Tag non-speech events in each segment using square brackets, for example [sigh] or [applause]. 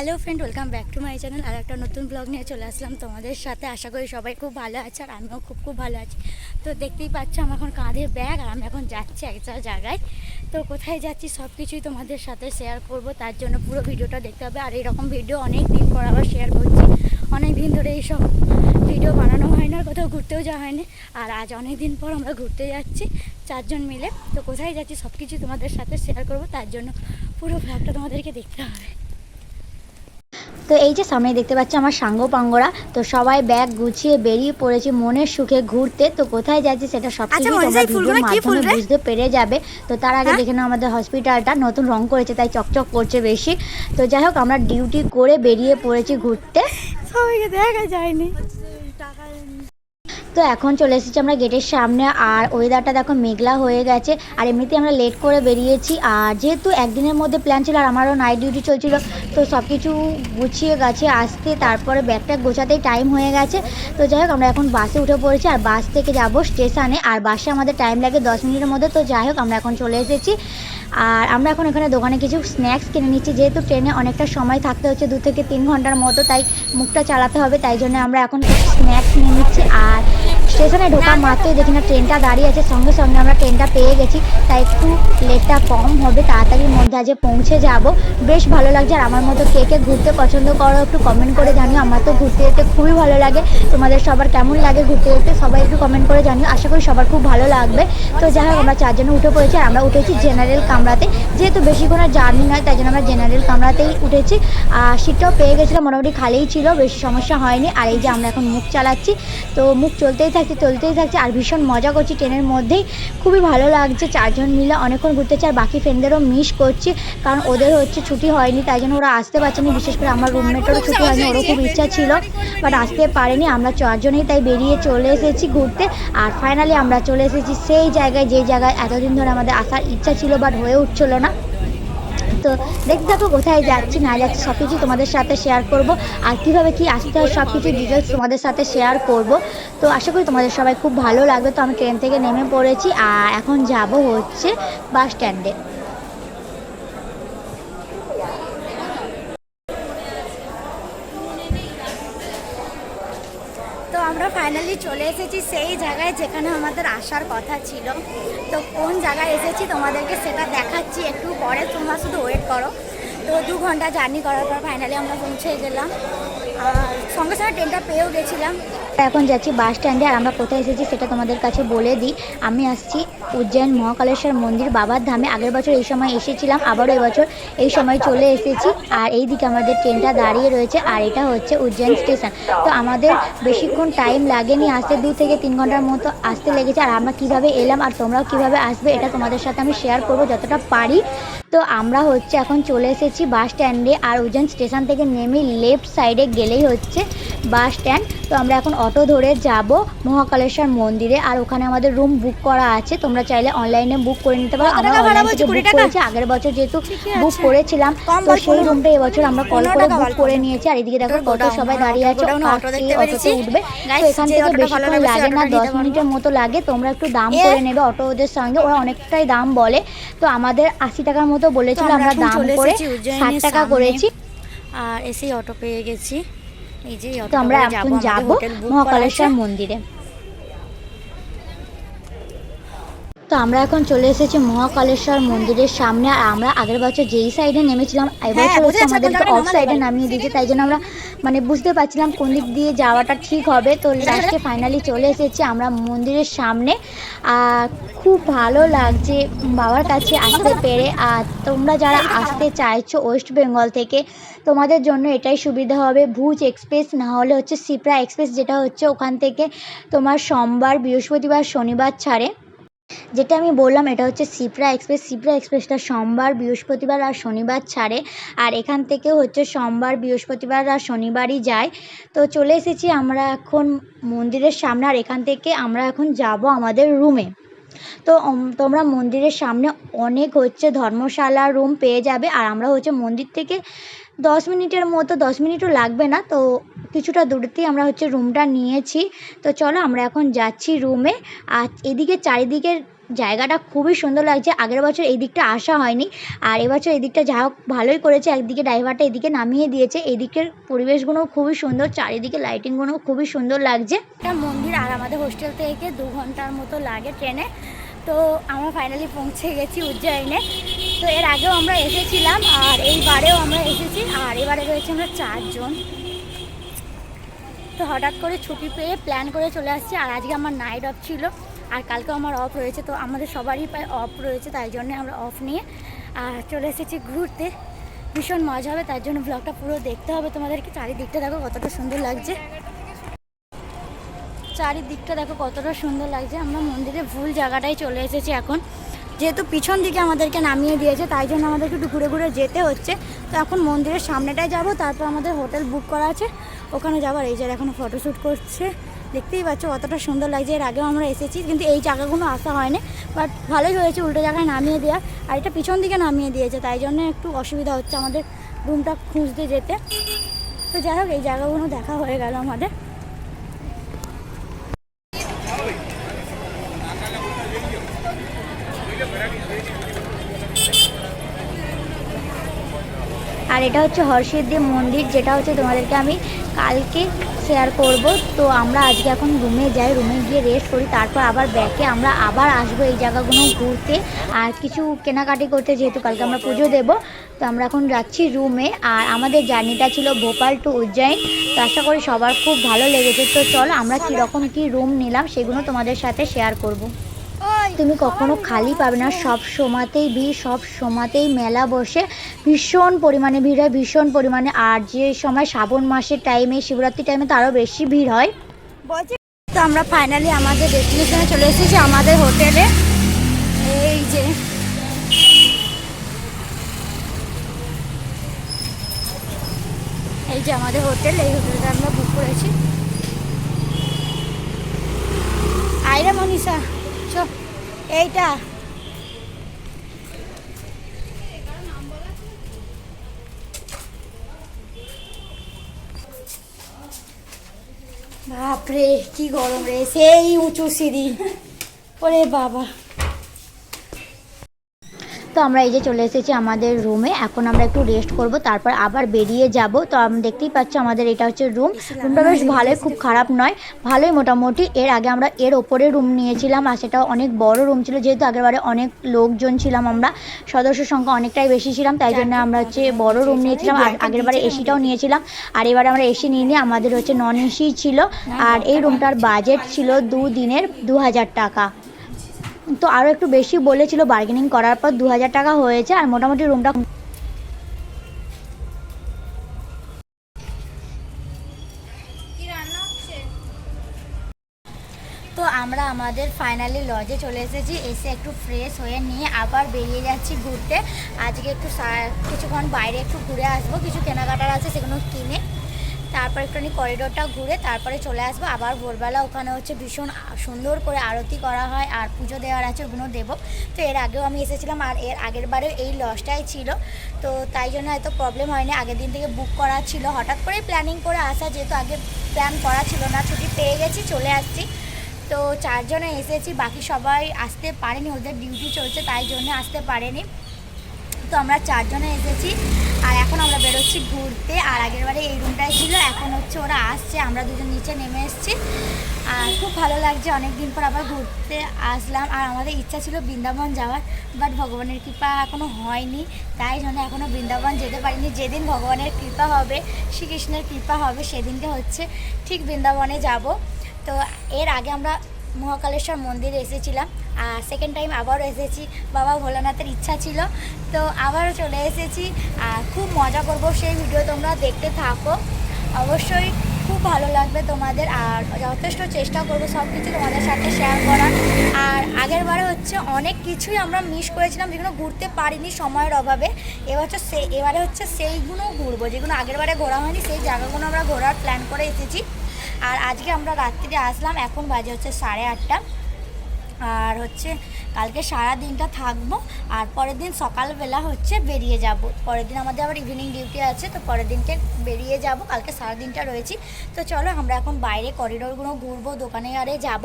Hello friend welcome back to my channel আর একটা নতুন blog নিয়ে চলে আসলাম তোমাদের সাথে। আশা করি সবাই খুব ভালো আছে আর আমিও খুব খুব ভালো আছি। তো দেখতেই পাচ্ছ আমার এখন কাঁধে ব্যাগ আর আমি এখন যাচ্ছি একটা জায়গায়। তো কোথায় যাচ্ছি সব কিছুই তোমাদের সাথে শেয়ার করব। তার জন্য পুরো ভিডিওটা দেখতে হবে। আর এরকম ভিডিও অনেক দিন পর আবার শেয়ার করছি। অনেক দিন ধরে এইসব ভিডিও বানানো হয় না কোথাও ঘুরতেও যাওয়া হয়নি। আর আজ অনেক দিন পর আমরা ঘুরতে যাচ্ছি চারজন মিলে। তো কোথায় যাচ্ছি সব কিছু তোমাদের সাথে শেয়ার করব। তার জন্য পুরো ব্লগটা তোমাদেরকে দেখতে হবে। তো এই যে সামনে দেখতে পাচ্ছি আমার সাঙ্গ পাঙ্গরা তো সবাই ব্যাগ গুছিয়ে বেরিয়ে পড়েছে মনের সুখে ঘুরতে। তো কোথায় যাচ্ছি সেটা সব আচ্ছা, কিছু তোমরা ভিডিওর মাধ্যমে বুঝতে পেরে যাবে। তো তার আগে হ্যাঁ? দেখে নাও আমাদের হসপিটালটা নতুন রং করেছে তাই চকচক করছে বেশি। তো যাই হোক আমরা ডিউটি করে বেরিয়ে পড়েছি ঘুরতে। সবাইকে দেখা যায়নি। তো এখন চলে এসেছি আমরা গেটের সামনে। আর ওয়েদারটা দেখো মেঘলা হয়ে গেছে। আর এমনিতে আমরা লেট করে বেরিয়েছি। আর যেহেতু একদিনের মধ্যে প্ল্যান ছিল আর আমারও নাইট ডিউটি চলছিল, তো সব কিছু গুছিয়ে গেছে আসতে। তারপরে ব্যাগটা গোছাতেই টাইম হয়ে গেছে। তো যাই হোক, আমরা এখন বাসে উঠে পড়েছি। আর বাস থেকে যাব স্টেশনে আর বাসে আমাদের টাইম লাগে দশ মিনিটের মধ্যে। তো যাই হোক, আমরা এখন চলে এসেছি। আর আমরা এখন এখানে দোকানে কিছু স্ন্যাক্স কিনে নিচ্ছি। যেহেতু ট্রেনে অনেকটা সময় থাকতে হচ্ছে, দু থেকে তিন ঘণ্টার মতো, তাই মুখটা চালাতে হবে। তাই জন্য আমরা এখন স্ন্যাক্স নিয়ে নিচ্ছি। আর স্টেশনে ঢোকা মাত্রই দেখি না, ট্রেনটা দাঁড়িয়ে আছে। সঙ্গে সঙ্গে আমরা ট্রেনটা পেয়ে গেছি। তাই একটু লেটটা কম হবে তাড়াতাড়ির মধ্যে আজকে পৌঁছে যাব। বেশ ভালো লাগছে, আর আমার মতো কে কে ঘুরতে পছন্দ করো একটু কমেন্ট করে জানিও। আমার তো ঘুরতে যেতে খুবই ভালো লাগে। তোমাদের সবার কেমন লাগে ঘুরতে যেতে, সবাই একটু কমেন্ট করে জানিও। আশা করি সবার খুব ভালো লাগবে। তো যাই হোক, আমরা চারজনে উঠে পড়েছি, আর আমরা উঠেছি জেনারেল কামরাতে। যেহেতু বেশিক্ষণ আর জার্নি নয়, তাই জন্য আমরা জেনারেল কামরাতেই উঠেছি। আর সিটটাও পেয়ে গেছিলাম, মোটামুটি খালিই ছিল, বেশি সমস্যা হয়নি। আর এই যে আমরা এখন মুখ চালাচ্ছি, তো মুখ চলতেই থাকছে চলতেই থাকছে আর ভীষণ মজা করছি ট্রেনের মধ্যেই। খুবই ভালো লাগছে, চারজন মিলে অনেকক্ষণ ঘুরতেছি আর বাকি ফ্রেন্ডদেরও মিস করছি, কারণ ওদের হচ্ছে ছুটি হয়নি, তাই জন্য ওরা আসতে পারছেনি বিশেষ করে আমার রুমমেটেরও ছুটি হয়নি, ওরও খুব ইচ্ছা ছিল বাট আসতে পারেনি। আমরা চারজনেই তাই বেরিয়ে চলে এসেছি ঘুরতে, আর ফাইনালি আমরা চলে এসেছি সেই জায়গায়, যে জায়গায় এতদিন ধরে আমাদের আসার ইচ্ছা ছিল বাট হয়ে উঠছিল না। তো দেখতে থাকো, কোথায় যাচ্ছি, না যাচ্ছি সব কিছু তোমাদের সাথে শেয়ার করব। আর কীভাবে কি আসতে হয় সব কিছু ডিটেলস তোমাদের সাথে শেয়ার করব। তো আশা করি তোমাদের সবাই খুব ভালো লাগবে। তো আমি ট্রেন থেকে নেমে পড়েছি, আর এখন যাব হচ্ছে বাস স্ট্যান্ডে আমরা ফাইনালি চলে এসেছি সেই জায়গায় যেখানে আমাদের আসার কথা ছিল। তো কোন জায়গায় এসেছি তোমাদেরকে সেটা দেখাচ্ছি একটু পরে। তোমরা শুধু ওয়েট করো। তো দু ঘণ্টা জার্নি করার পর ফাইনালি আমরা পৌঁছে গেলাম। আর সঙ্গে সঙ্গে ট্রেনটা পেয়েও গেছিলাম। এখন যাচ্ছি বাস স্ট্যান্ডে আর আমরা কোথায় এসেছি সেটা তোমাদের কাছে বলে দিই। আমি আসছি উজ্জয়ন মহাকালেশ্বর মন্দির বাবার ধামে। আগের বছর এই সময় এসেছিলাম, আবারও এবছর এই সময় চলে এসেছি। আর এই দিকে আমাদের ট্রেনটা দাঁড়িয়ে রয়েছে আর এটা হচ্ছে উজ্জয়ন স্টেশন। তো আমাদের বেশিক্ষণ টাইম লাগেনি আসতে দু থেকে তিন ঘণ্টার মতো আসতে লেগেছে। আর আমরা কীভাবে এলাম আর তোমরাও কীভাবে আসবে, এটা তোমাদের সাথে আমি শেয়ার করব যতটা পারি। তো আমরা হচ্ছে এখন চলে এসেছি বাস স্ট্যান্ডে আর উজ্জয়ন স্টেশন থেকে নেমে লেফট সাইডে গেলেই হচ্ছে বাস স্ট্যান্ড। তো আমরা এখন অটো ধরে যাব মহাকালেশ্বর মন্দিরে আর ওখানে আমাদের রুম বুক করা আছে। তোমরা চাইলে অনলাইনে বুক করে নিতে পারো। আমরা অনলাইন থেকে বুক করেছি আগের বছর যেহেতু বুক করেছিলাম তো সেই। রুমটা এবছর আমরা কল করে বুক করে। নিয়েছি। আর এদিকে দেখো কত সবাই হ্যাঁ, দাঁড়িয়ে আছে। অটোতে উঠবে। তো এখান থেকে বেশিক্ষণ লাগে না দশ মিনিটের মতো লাগে। তোমরা একটু দাম করে নেবে। অটো ওদের সঙ্গে ওরা অনেকটাই দাম বলে। তো আমাদের আশি টাকার মতো বলেছিল তো আমরা এখন দাম চলে করে এসেছি ষাট টাকা করেছি। আর এসেই অটো পেয়ে গেছি। এই যে তো আমরা এখন যাব মহাকালেশ্বর মন্দিরে। তো আমরা এখন চলে এসেছি মহাকালেশ্বর মন্দিরের সামনে। আর আমরা আগের বছর যেই সাইডে নেমেছিলাম এবছর হচ্ছে আমাদেরকে অফ সাইডে নামিয়ে দিয়েছে। [laughs] তাই জন্য আমরা মানে বুঝতে পারছিলাম কোন দিক দিয়ে যাওয়াটা ঠিক হবে। তো লাস্টে ফাইনালি চলে এসেছি আমরা মন্দিরের সামনে। আর খুব ভালো লাগছে। বাবার কাছে আসতে পেরে। আর তোমরা যারা আসতে চাইছো ওয়েস্ট বেঙ্গল থেকে, তোমাদের জন্য এটাই সুবিধা হবে। ভুজ এক্সপ্রেস না হলে হচ্ছে সিপ্রা এক্সপ্রেস, যেটা হচ্ছে ওখান থেকে তোমার সোমবার, বৃহস্পতিবার, শনিবার ছাড়ে। যেটা আমি বললাম, এটা হচ্ছে সিপ্রা এক্সপ্রেস সিপ্রা এক্সপ্রেসটা সোমবার, বৃহস্পতিবার আর শনিবার ছাড়ে। আর এখান থেকেও হচ্ছে সোমবার, বৃহস্পতিবার আর শনিবারই যায়। তো চলে এসেছি আমরা এখন মন্দিরের সামনে, আর এখান থেকে আমরা এখন যাব আমাদের রুমে তো তোমরা মন্দিরের সামনে অনেক হচ্ছে ধর্মশালা রুম পেয়ে যাবে। আর আমরা হচ্ছে মন্দির থেকে দশ মিনিটের মতো, দশ মিনিটও লাগবে না, তো কিছুটা দূরতেই আমরা হচ্ছে রুমটা নিয়েছি। তো চলো আমরা এখন যাচ্ছি রুমে। আর এদিকে চারিদিকের জায়গাটা খুবই সুন্দর লাগছে। আগের বছর এই দিকটা আসা হয়নি, আর এবছর এই দিকটা যা হোক ভালোই করেছে। একদিকে ড্রাইভারটা এদিকে নামিয়ে দিয়েছে। এদিকের দিকের পরিবেশগুলোও খুবই সুন্দর, চারিদিকে লাইটিংগুলোও খুবই সুন্দর লাগছে। একটা মন্দির আর আমাদের হোস্টেল থেকে দু ঘণ্টার মতো লাগে ট্রেনে। তো আমরা ফাইনালি পৌঁছে গেছি উজ্জয়িনে। তো এর আগেও আমরা এসেছিলাম আর এইবারেও আমরা এসেছি আর এবারে রয়েছে আমরা চারজন। তো হঠাৎ করে ছুটি পেয়ে প্ল্যান করে চলে আসছি আর আজকে আমার নাইট অফ ছিল আর কালকেও আমার অফ রয়েছে তো আমাদের সবারই প্রায় অফ রয়েছে তাই জন্য আমরা অফ নিয়ে, আর চলে এসেছি ঘুরতে। ভীষণ মজা হবে তার জন্য ব্লগটা পুরো দেখতে হবে তোমাদেরকে। চারিদিকটা দেখো কতটা সুন্দর লাগছে। চারিদিকটা দেখো কতটা সুন্দর লাগছে। আমরা মন্দিরে ভুল জায়গাটাই চলে এসেছি এখন। যেহেতু পিছন দিকে আমাদেরকে নামিয়ে দিয়েছে, তাই জন্য আমাদেরকে একটু ঘুরে ঘুরে যেতে হচ্ছে। তো এখন মন্দিরের সামনেটায় যাব, তারপর আমাদের হোটেল বুক করা আছে। ওখানে যাবার, এই যে এখন ফটোশ্যুট করছে। দেখতেই পাচ্ছ অতটা সুন্দর লাগছে, এর আগেও আমরা এসেছি, কিন্তু এই জায়গাগুলো আসা হয়নি। বাট ভালোই হয়েছে উল্টো জায়গায় নামিয়ে দেওয়া, আর এটা পিছন দিকে নামিয়ে দিয়েছে, তাই জন্য একটু অসুবিধা হচ্ছে আমাদের রুমটা খুঁজতে যেতে। তো যাই হোক, এই জায়গাগুলো দেখা হয়ে গেল আমাদের। এটা হচ্ছে হর্ষিদ্দি মন্দির, যেটা হচ্ছে তোমাদেরকে আমি কালকে শেয়ার করব। তো আমরা আজকে এখন রুমে যাই রুমে গিয়ে রেস্ট করি, তারপর আবার ব্যাকে আমরা আবার আসব এই জায়গাগুলো ঘুরতে। আর কিছু কেনাকাটি করতে যেহেতু কালকে আমরা পুজো দেবো, তো আমরা এখন যাচ্ছি রুমে আর আমাদের জার্নিটা ছিল ভোপাল টু উজ্জয়ন, তো আশা করি সবার খুব ভালো লেগেছে। তো চলো আমরা কীরকম কী রুম নিলাম, সেগুলো তোমাদের সাথে শেয়ার করব। তুমি কখনো খালি পাবে না। সব সময়তেই ভিড়, সব সময়তেই মেলা বসে। ভীষণ পরিমাণে ভিড় হয়, ভীষণ পরিমাণে। আর যে সময় শ্রাবণ মাসের টাইমে শিবরাত্রি টাইমে তো আরও বেশি ভিড় হয়। তো আমরা ফাইনালি আমাদের ডেস্টিনেশনে চলে এসেছি, আমাদের হোটেলে এই যে। এই যে আমাদের হোটেল এই হোটেলটা আমরা বুক করেছি। আইরা মনীষা চ এইটা। বাপরে কি গরম রে সেই উঁচু সিঁড়ি। ওরে বাবা। তো আমরা এই যে চলে এসেছি আমাদের রুমে এখন আমরা একটু রেস্ট করব, তারপর আবার বেরিয়ে যাব। তো আমি, দেখতেই পাচ্ছি আমাদের এটা হচ্ছে রুম রুমটা বেশ ভালোই, খুব খারাপ নয়, ভালোই মোটামুটি। এর আগে আমরা এর ওপরে রুম নিয়েছিলাম, আর সেটা অনেক বড় রুম ছিল, যেহেতু আগেরবারে অনেক লোকজন ছিলাম আমরা, সদস্য সংখ্যা অনেকটাই বেশি ছিলাম, তাই জন্য আমরা হচ্ছে বড় রুম নিয়েছিলাম, আর আগেরবারে এসিটাও নিয়েছিলাম। আর এবারে আমরা এসি নিয়ে নিয়ে আমাদের হচ্ছে নন এসি ছিল, আর এই রুমটার বাজেট ছিল দু দিনের দু হাজার টাকা। তো আরও একটু বেশি বলেছিল বার্গেনিং করার পর দু হাজার টাকা হয়েছে আর মোটামুটি রুমটা তো আমরা আমাদের ফাইনালি লজে চলে এসেছি, এসে একটু ফ্রেশ হয়ে নিয়ে আবার বেরিয়ে যাচ্ছি ঘুরতে। আজকে একটু কিছুক্ষণ বাইরে একটু ঘুরে আসব, কিছু কেনাকাটার আছে সেগুলো কিনে। তারপর একটুখানি করিডোরটা ঘুরে তারপরে চলে আসব। আবার ভোরবেলা ওখানে হচ্ছে ভীষণ সুন্দর করে আরতি করা হয় আর পুজো দেওয়ার আছে ওগুলো দেবো তো এর আগেও আমি এসেছিলাম আর এর আগের বারেও এই লজটাই ছিল। তো তাই জন্য এত প্রবলেম হয়নি। আগের দিন থেকে বুক করা ছিল। হঠাৎ করেই প্ল্যানিং করে আসা, যেহেতু আগে প্ল্যান করা ছিল না, ছুটি পেয়ে গেছি, চলে আসছি। তো চারজনে এসেছি, বাকি সবাই আসতে পারেনি, ওদের ডিউটি চলছে, তাই জন্য আসতে পারেনি। তো আমরা চারজনে এসেছি। আর এখন আমরা বেরোচ্ছি ঘুরতে। আর আগের বারে এই রুমটাই ছিল, এখন হচ্ছে ওরা আসছে, আমরা দুজন নিচে নেমে এসেছি। আর খুব ভালো লাগছে অনেক দিন পর আবার ঘুরতে আসলাম। আর আমাদের ইচ্ছা ছিল বৃন্দাবন যাওয়ার বাট ভগবানের কৃপা এখনও হয়নি। তাই জন্য এখনও বৃন্দাবন যেতে পারিনি। যেদিন ভগবানের কৃপা হবে, শ্রীকৃষ্ণের কৃপা হবে, সেদিনকে হচ্ছে ঠিক বৃন্দাবনে যাব। তো এর আগে আমরা মহাকালেশ্বর মন্দিরে এসেছিলাম। আর সেকেন্ড টাইম আবারও এসেছি। বাবা ভোলানাথের ইচ্ছা ছিল। তো আবারও চলে এসেছি। আর খুব মজা করব সেই ভিডিও তোমরা দেখতে থাকো। অবশ্যই খুব ভালো লাগবে তোমাদের। আর যথেষ্ট চেষ্টা করব সব কিছু তোমাদের সাথে শেয়ার করার। আর আগের বারে হচ্ছে অনেক কিছুই আমরা মিস করেছিলাম, যেগুলো ঘুরতে পারিনি সময়ের অভাবে। এবছর সে এবারে হচ্ছে সেইগুলো ঘুরবো। যেগুলো আগের বারে ঘোরা হয়নি, সেই জায়গাগুলো আমরা ঘোরার প্ল্যান করে এসেছি। আর আজকে আমরা রাত্রিরে আসলাম, এখন বাজে হচ্ছে সাড়ে আটটা। আর হচ্ছে কালকে সারা দিনটা থাকব, আর পরের দিন সকালবেলা হচ্ছে বেরিয়ে যাব। পরের দিন আমাদের আবার ইভিনিং ডিউটি আছে, তো পরের দিনকে বেরিয়ে যাব, কালকে সারা দিনটা রয়েছি। তো চলো আমরা এখন বাইরে করিডোরগুলো ঘুরবো, দোকানে আরে যাব।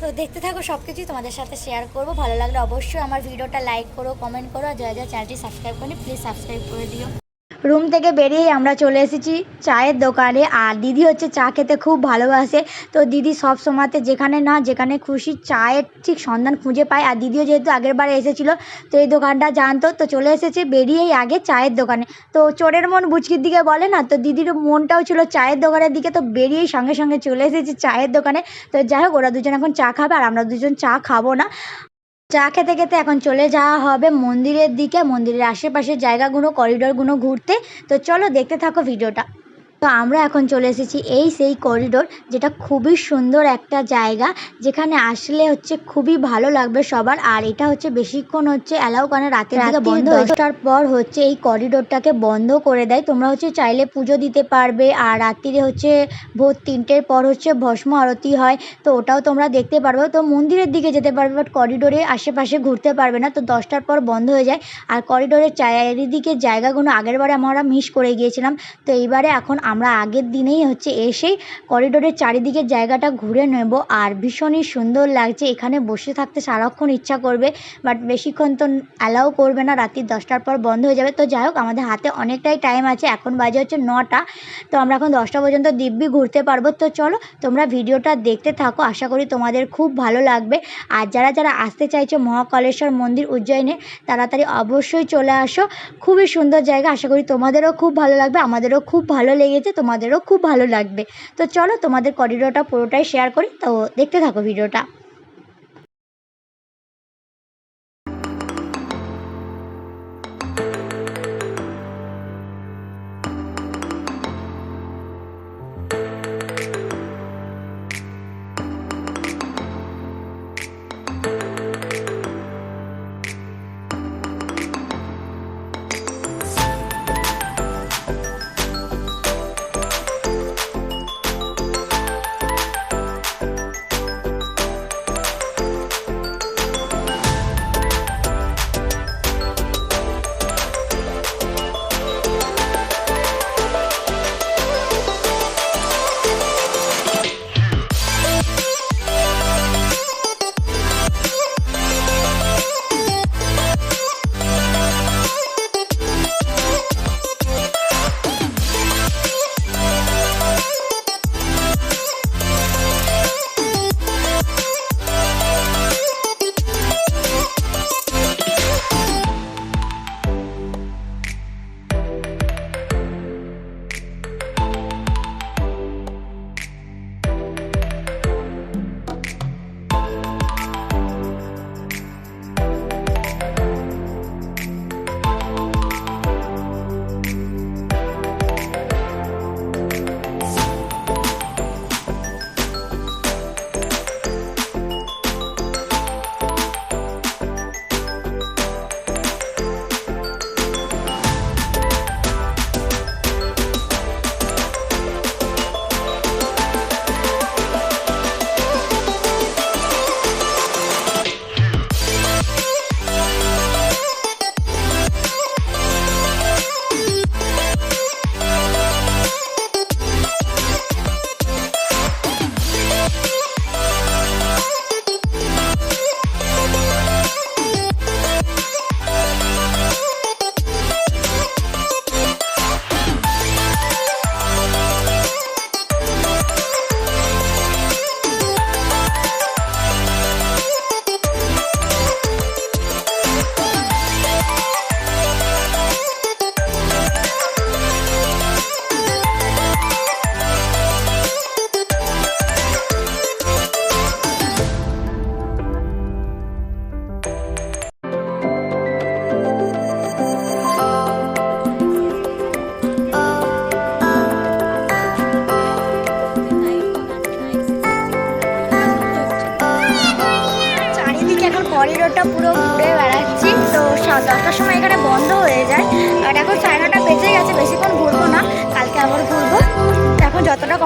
তো দেখতে থাকো সব কিছুই তোমাদের সাথে শেয়ার করব। ভালো লাগলে অবশ্যই আমার ভিডিওটা লাইক করো কমেন্ট করো, আর যারা যারা চ্যানেলটি সাবস্ক্রাইব করি প্লিজ সাবস্ক্রাইব করে দিও। রুম থেকে বেরিয়েই আমরা চলে এসেছি চায়ের দোকানে। আর দিদি হচ্ছে চা খেতে খুব ভালোবাসে। তো দিদি সব সময়তে যেখানে না যেখানে খুশি চায়ের ঠিক সন্ধান খুঁজে পায়। আর দিদিও যেহেতু আগের বারে এসেছিল, তো এই দোকানটা জানতো। তো চলে এসেছে বেরিয়েই আগে চায়ের দোকানে। তো চোরের মন বুচকির দিকে বলে না, তো দিদির মনটাও ছিল চায়ের দোকানের দিকে। তো বেরিয়েই সঙ্গে সঙ্গে চলে এসেছি চায়ের দোকানে। তো যাই হোক, ওরা দুজন এখন চা খাবে আর আমরা দুজন চা খাব না। চা খেতে খেতে এখন চলে যাওয়া হবে মন্দিরের দিকে, মন্দিরের আশেপাশের জায়গাগুলো করিডোরগুলো ঘুরতে। তো চলো দেখতে থাকো ভিডিওটা। তো আমরা এখন চলে এসেছি এই সেই করিডোর যেটা খুবই সুন্দর একটা জায়গা যেখানে আসলে হচ্ছে খুবই ভালো লাগবে সবার। আর এটা হচ্ছে বেশিক্ষণ হচ্ছে অ্যালাউ করে রাতের দিকে বন্ধ দশটার পর হচ্ছে এই করিডোরটাকে বন্ধ করে দেয়। তোমরা হচ্ছে চাইলে পুজো দিতে পারবে আর রাত্রিরে হচ্ছে ভোর তিনটের পর হচ্ছে ভস্ম আরতি হয় তো ওটাও তোমরা দেখতে পারবে। তো মন্দিরের দিকে যেতে পারবে বাট করিডোরে আশেপাশে ঘুরতে পারবে না তো দশটার পর বন্ধ হয়ে যায়। আর করিডোরের চারিদিকে জায়গাগুলো আগের বারে আমরা মিস করে গিয়েছিলাম তো এইবারে এখন আমরা আগের দিনেই হচ্ছে এসেই করিডোরের চারিদিকের জায়গাটা ঘুরে নেব। আর ভীষণই সুন্দর লাগছে এখানে বসে থাকতে। সারাক্ষণ ইচ্ছা করবে বাট বেশিক্ষণ তো অ্যালাউ করবে না। রাত্রি দশটার পর বন্ধ হয়ে যাবে। তো যাই হোক, আমাদের হাতে অনেকটাই টাইম আছে। এখন বাজে হচ্ছে নটা। তো আমরা এখন দশটা পর্যন্ত দিব্যি ঘুরতে পারব। তো চলো, তোমরা ভিডিওটা দেখতে থাকো। আশা করি তোমাদের খুব ভালো লাগবে। আর যারা যারা আসতে চাইছো মহাকালেশ্বর মন্দির উজ্জয়নে, তাড়াতাড়ি অবশ্যই চলে আসো। খুবই সুন্দর জায়গা। আশা করি তোমাদেরও খুব ভালো লাগবে। আমাদেরও খুব ভালো লেগেছে। তোমাদেরও খুব ভালো লাগবে। তো চলো তোমাদের করিডোরটা পুরোটাই শেয়ার করি। তো দেখতে থাকো ভিডিওটা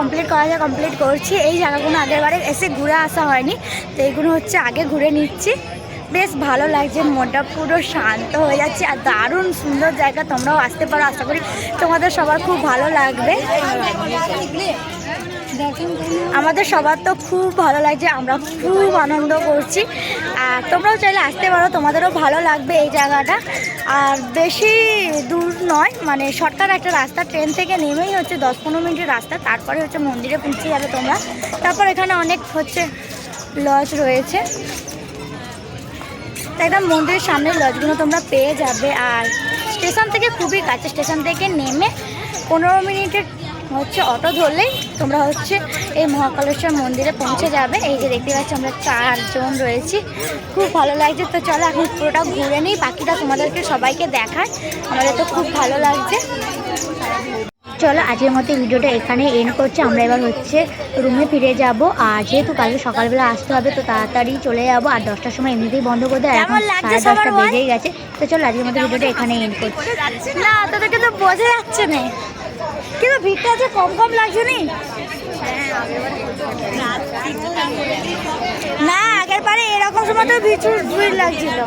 কমপ্লিট করা যায় কমপ্লিট করছি। এই জায়গাগুলো আগের বারে এসে ঘুরে আসা হয়নি, তো এইগুলো হচ্ছে আগে ঘুরে নিচ্ছি। বেশ ভালো লাগছে, মনটা পুরো শান্ত হয়ে যাচ্ছে আর দারুণ সুন্দর জায়গা তোমরাও আসতে পারো, আশা করি তোমাদের সবার খুব ভালো লাগবে। আমাদের সবার তো খুব ভালো লাগছে, আমরা খুব আনন্দ করছি। আর তোমরাও চাইলে আসতে পারো, তোমাদেরও ভালো লাগবে এই জায়গাটা। আর বেশি দূর নয় মানে শর্টকাট একটা রাস্তা, ট্রেন থেকে নেমেই হচ্ছে দশ পনেরো মিনিটের রাস্তা, তারপরে হচ্ছে মন্দিরে পৌঁছে যাবে তোমরা। তারপর এখানে অনেক হচ্ছে লজ রয়েছে। একদম মন্দিরের সামনে লজগুলো তোমরা পেয়ে যাবে। আর স্টেশন থেকে খুবই কাছে, স্টেশন থেকে নেমে পনেরো মিনিটের হচ্ছে অটো ধরলেই তোমরা হচ্ছে এই মহাকালেশ্বর মন্দিরে পৌঁছে যাবে। এই যে দেখতে পাচ্ছি আমরা চারজন রয়েছি। খুব ভালো লাগছে। তো চলো এখন পুরোটা ঘুরে নিই। বাকিটা তোমাদেরকে সবাইকে দেখায়। আমাদের তো খুব ভালো লাগছে। চলো আজকের মতো ভিডিওটা এখানে এন্ড করছে। আমরা এবার হচ্ছে রুমে ফিরে যাব। আর যেহেতু কালকে সকালবেলা আসতে হবে তো তাড়াতাড়ি চলে যাব। আর দশটার সময় এমনিতেই বন্ধ করে দেয়। এখন সাড়ে দশটা বেজেই গেছে। তো চলো আজকের মতো ভিডিওটা এখানে এন্ড করছি। না তোদেরকে তো বোঝা যাচ্ছে না। কিন্তু ভিড়টা যে কম কম লাগছে নি? না, আগের পারে এরকম সময় তো ভিড় লাগছিল।